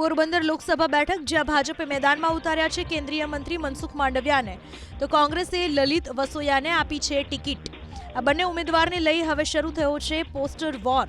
પોરબંદર લોકસભા બેઠક, જ્યાં ભાજપે મેદાનમાં ઉતાર્યા છે કેન્દ્રીય મંત્રી મનસુખ માંડવિયાને. તો કોંગ્રેસે લલિત વસોયાને આપી છે ટિકિટ. આ બંને ઉમેદવારને લઈ હવે શરૂ થયો છે પોસ્ટર વોર,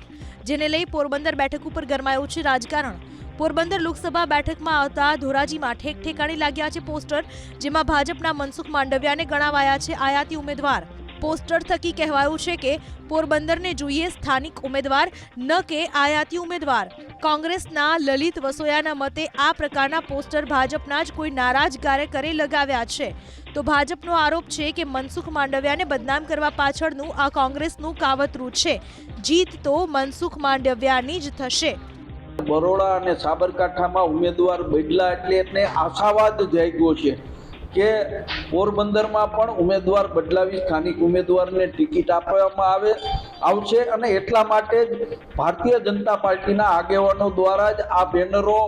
જેને લઈ પોરબંદર બેઠક ઉપર ગરમાયું છે રાજકારણ. પોરબંદર લોકસભા બેઠકમાં આવતા ધોરાજીમાં ઠેક ઠેકાણે લાગ્યા છે પોસ્ટર, જેમાં ભાજપના મનસુખ માંડવિયાને ગણાવાયા છે આયાતી ઉમેદવાર. પોસ્ટર થકી કહેવાયું છે કે પોરબંદરને જોઈએ સ્થાનિક ઉમેદવાર, ન કે આયાતી ઉમેદવાર. કોંગ્રેસના લલિત વસોયાના મતે આ પ્રકારના પોસ્ટર ભાજપના જ કોઈ નારાજ કાર્યકરે લગાવ્યા છે. તો ભાજપનો આરોપ છે કે મનસુખ માંડવિયાને બદનામ કરવા પાછળનું આ કોંગ્રેસનું કાવતરું છે. જીત તો મનસુખ માંડવિયાની જ થશે. બરોડા અને સાબરકાંઠામાં ઉમેદવાર બદલા એટલે એને આશાવાદ જાગ્યો છે. કે પોરબંદરમાં પણ ઉમેદવાર બદલાવી સ્થાનિક ઉમેદવારને ટિકિટ આપવામાં આવે, આવશે અને એટલા માટે જ ભારતીય જનતા પાર્ટીના આગેવાનો દ્વારા જ આ બેનરો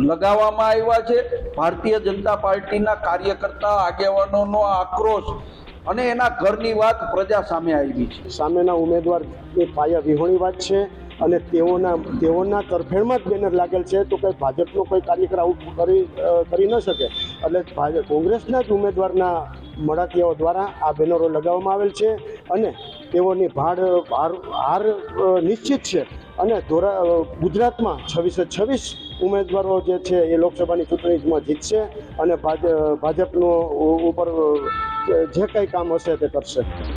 લગાવવામાં આવ્યા છે. ભારતીય જનતા પાર્ટીના કાર્યકર્તા આગેવાનોનો આક્રોશ અને એના ઘરની વાત પ્રજા સામે આવી છે. સામેના ઉમેદવાર એ પાયા વિહોણી વાત છે. અને તેઓના તેઓના તરફેણમાં જ બેનર લાગેલ છે. તો કંઈ ભાજપનો કોઈ કાર્યકર આવું કરી કરી ન શકે. એટલે ભાજપ કોંગ્રેસના જ ઉમેદવારના મળતિયાઓ દ્વારા આ બેનરો લગાવવામાં આવેલ છે અને તેઓની ભાડ હાર હાર નિશ્ચિત છે. અને ધોરા ગુજરાતમાં છવ્વીસે છવ્વીસ ઉમેદવારો જે છે એ લોકસભાની ચૂંટણીમાં જીતશે અને ભાજ, ભાજપનું ઉપર જે કંઈ કામ હશે તે કરશે.